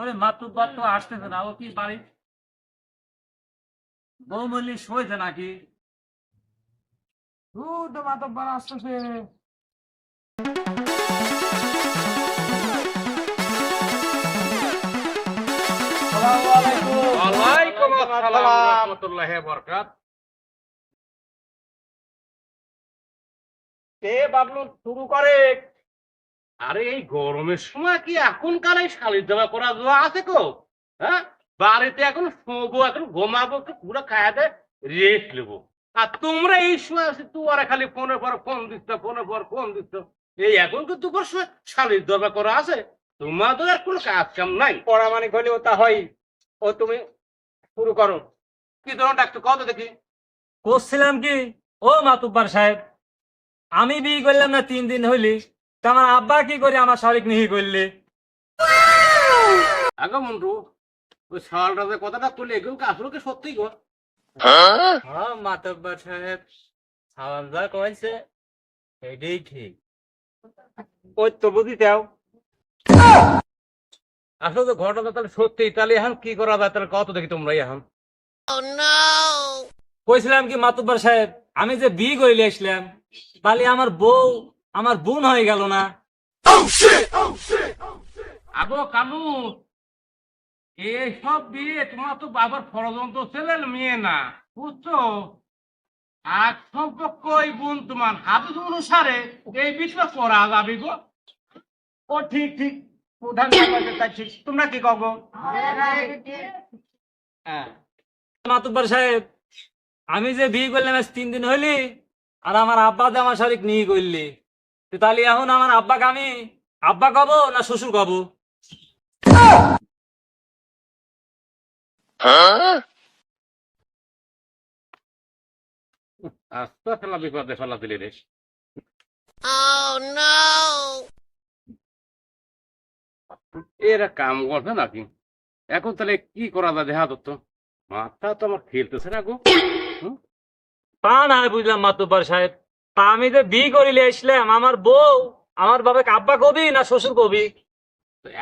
আসলে মাতুব্বার তো আসতেছে না ও কি বাড়ি? বৌমল্লি শোয়েছে নাকি? দুধ মাতব্বর আসতেছে। ওয়ালাইকুম আসসালাম। রাহমাতুল্লাহি ওয়া বারাকাত কে বাবলু শুরু করে? আরে এই গরমের সময় কি এখন কালে শালির দেওয়া করা যাওয়া আছে কো? হ্যাঁ? বাড়িতে এখন শোবো এখন ঘুমাবো পুরো খাওয়া দেয় রেস্ট নেব। আর তোমরা এই সময় আছে তোমরা খালি ফোনের পর ফোন দিচ্ছ ফোনের পর ফোন দিচ্ছ। এই এখন কি দুপুর শালির দরবার করা আছে। তোমাদের আর কোনো কাজ কাম নাই। পড়া মানে হলেও তা হয়। ও তুমি শুরু করো। কি ধরুন ডাক্তার? কত দেখি। করছিলাম কি? ও মাতুব্বার সাহেব আমি বিয়ে করলাম না তিন দিন হইলি। তা আমার আব্বা কি করে আমার শালিক নিহি করলি? আগে মন্টু ওই শালটা যে কথাটা এগুলো কি আসলে কি সত্যি গো হ্যাঁ মাতুব্বার সাহেব কইছে এটাই ঠিক। ওই তো বুঝি দাও আসলে তো ঘটনা তাহলে সত্যি তাহলে এখন কি করা যায়? তাহলে কত দেখি তোমরা এখন। কইছিলাম কি মাতুব্বার সাহেব আমি যে বিয়ে করিলে আসলাম তাহলে আমার বউ আমার বোন হয়ে গেল না। আগো কালু এইসব বিয়ে তোমার তো বাবার ষড়যন্ত্র ছেলে মেয়ে না বুঝছ? আর সম্পর্ক এই বোন তোমার হাদিস অনুসারে এই বিষয় করা যাবে গো। ও ঠিক ঠিক প্রধান ঠিক। তোমরা কি কগো হ্যাঁ। মাতুব্বার সাহেব আমি যে বিয়ে করলাম তিন দিন হইলি আর আমার আব্বা যে আমার শালিক নিহি করলি তাহলে এখন আমার আব্বাকে আমি আব্বা কব না শ্বশুর কব? আস্তে ফেলা বিপদে ফেলা দিলে রে। এরা কাম করছে নাকি? এখন তাহলে কি করা যায় দেখা দত্ত? মাথা তো আমার খেলতেছে না গো। তা না বুঝলাম মাতুব্বার সাহেব। তা আমি যে বিয়ে করিলে আসলাম আমার বউ আমার বাবাকে আব্বা কবি না শ্বশুর কবি?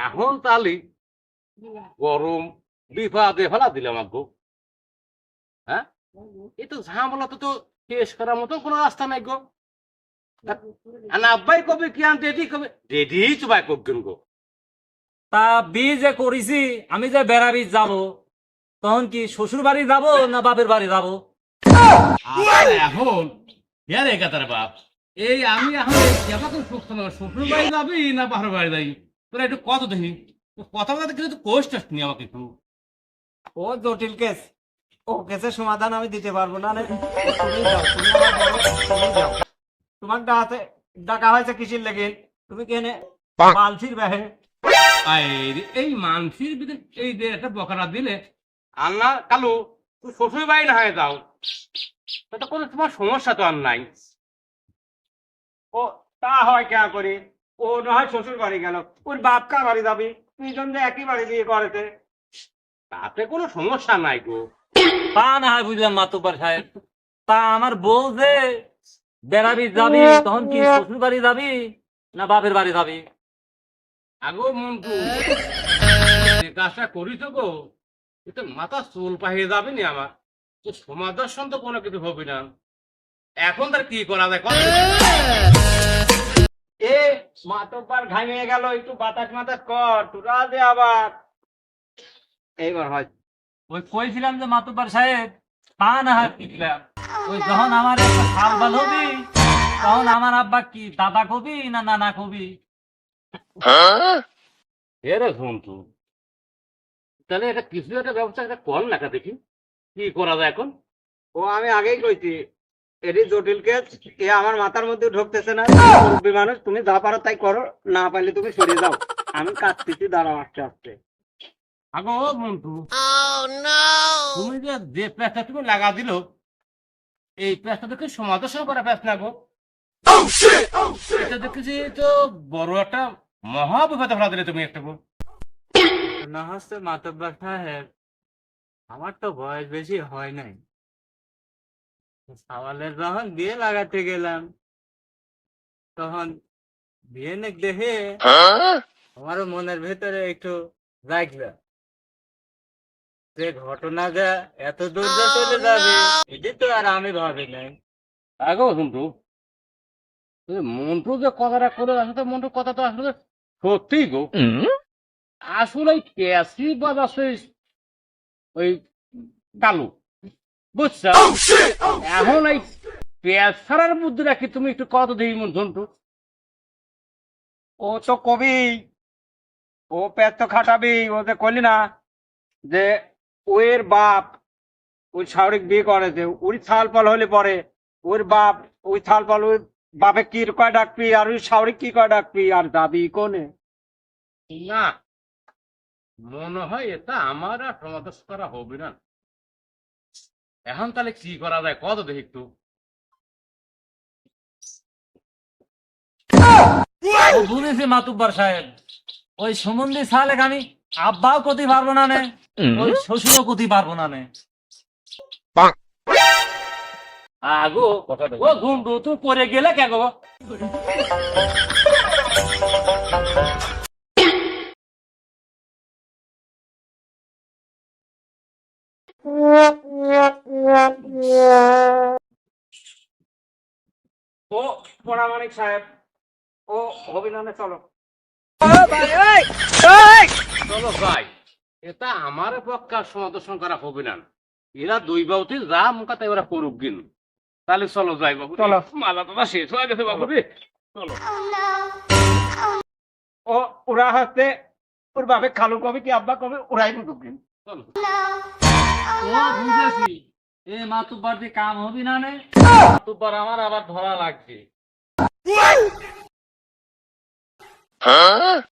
এখন তাহলে গরম বিপদে ফেলা দিলাম আব্বু হ্যাঁ? এই তো ঝামেলা তো তো শেষ করার মতো কোনো রাস্তা নাই গো। আর আব্বাই কবে কি আনতে রেডি কবে? রেডি চুবাই করবেন গো। তা বিয়ে যে করেছি আমি যে বেড়াবি যাব তখন কি শ্বশুর বাড়ি যাব না বাপের বাড়ি যাব? এখন ইয়ার একাতার বাপ। এই আমি এখন যাবা তো সুখ শ্বশুর বাড়ি যাবি না বাহার বাড়ি যাবি? তোরা একটু কত দেখি? কথা বলতে কিন্তু কোষ্ট নি আমাকে একটু। ও জটিল কেস। ও কেসের সমাধান আমি দিতে পারব না। তুমি যাও, তুমি তুমি যাও। তোমার ডাকে ডাকা হয়েছে কিসির লেগে? তুমি কেনে বালছির ব্যাহে এই মানসির ভিতরে এই যে একটা বকারা দিলে আল্লাহ কালু তুই শ্বশুর বাড়ি না হয়ে যাও। তাতে কোনো তোমার সমস্যা তো আর নাই। ও তা হয় কেন করি? ও না হয় শ্বশুর বাড়ি গেল। ওর বাপ কার বাড়ি যাবি? দুইজন যে একই বাড়ি বিয়ে করেছে। তাতে কোনো সমস্যা নাই গো। তা না হয় বুঝলাম মাতুব্বার সাহেব। তা আমার বউ যে বেড়াবি যাবি তখন কি শ্বশুর বাড়ি যাবি না বাপের বাড়ি যাবি? আগো মন্টু কাজটা করিস গো এটা মাথা চুল পাহিয়ে যাবে নি আমার। তো সমাদর্শন তো কোনো কিছু হবে না। এখন তার কি করা যায়? এ মাতব্বার ঘামিয়ে গেল একটু বাতাস মাতাস কর তোরা যে আবার। এইবার হয়। ওই কইছিলাম যে মাতুব্বার সাহেব তা না হয় বুঝলাম ওই যখন আমার একটা সাল বাল হবি তখন আমার আব্বা কি দাদা কবি না নানা কবি? এরে ঘুমটু তাহলে এটা কিছু একটা ব্যবস্থা একটা কর না দেখি। কি করা যায় এখন? ও আমি আগেই কইছি এটি জটিল কেস এ আমার মাথার মধ্যে ঢুকতেছে না। মুরব্বী মানুষ তুমি যা পারো তাই করো না পারলে তুমি সরে যাও। আমি কাঁদতেছি দাঁড়াও আস্তে আস্তে। আগো মন্টু তুমি যে যে প্যাঁচটা তুমি লাগা দিল এই প্যাঁচটা দেখে সমাদর্শন করা প্যাঁচ না গো। এটা দেখেছি তো বড় একটা মহা বিপদে ফেলা দিলে তুমি একটা গো। না হচ্ছে মাতব্বার সাহেব আমার তো বয়স বেশি হয় নাই। সওয়ালের যখন বিয়ে লাগাতে গেলাম তখন বিয়ে নেক দেখে আমারও মনের ভেতরে একটু দেখবে যে ঘটনা যা এত দূর যা চলে যাবে এটি তো আর আমি ভাবি নাই। আগো এই মন্টু যে কথাটা করে আসলে মন্টু কথা তো আসলে সত্যি গো। আসলে ওই ক্যাসি বাজাচ্ছে ওই কালু বুঝছ? এখন এই পেশার বুদ্ধি রাখি তুমি একটু কত দিই মন্টু ও তো কবি ও পেট তো খাটাবি ও যে কইলি না যে ওর বাপ ওই শাহরিক বিয়ে করেছে ওই থাল পাল হলে পরে ওর বাপ ওই থাল পাল ওই বাপে কি কয় ডাকবি আর ওই শাহরিক কি কয় ডাকবি আর দাবি কোনে? না মনে হয় এটা আমার আর সমাবেশ করা হবে না। এখন তাহলে কি করা যায়? কত দেখি একটু। বুঝেছি মাতুব্বার সাহেব ওই সালে আমি আব্বাও করতে পারব না নে ওই শ্বশুরও করতে পারব না নে। আগো ও ঘুমটু তুই পরে গেলে কে গো? ও পরামানিক সাহেব। ও অভিনন্দনে চলো। চলো যাই এটা আমার পক্ষে সমাদর্শন করা হবে না। এরা দুই বাবুতে যা মুখাতে ওরা করুক গিন তাহলে চলো যাই বাবু। চলো। মালা তো শেষ হয়ে গেছে বাবু রে। চলো। ও ওরা হচ্ছে ওর বাপে খালু কবি কি আব্বা কবি? ওরাই ঢুকিন চলো। ও বুঝেছি। এ মাতুব্বার দিয়ে কাম হবি না নে মাতুব্বার আমার আবার ধরা লাগছে।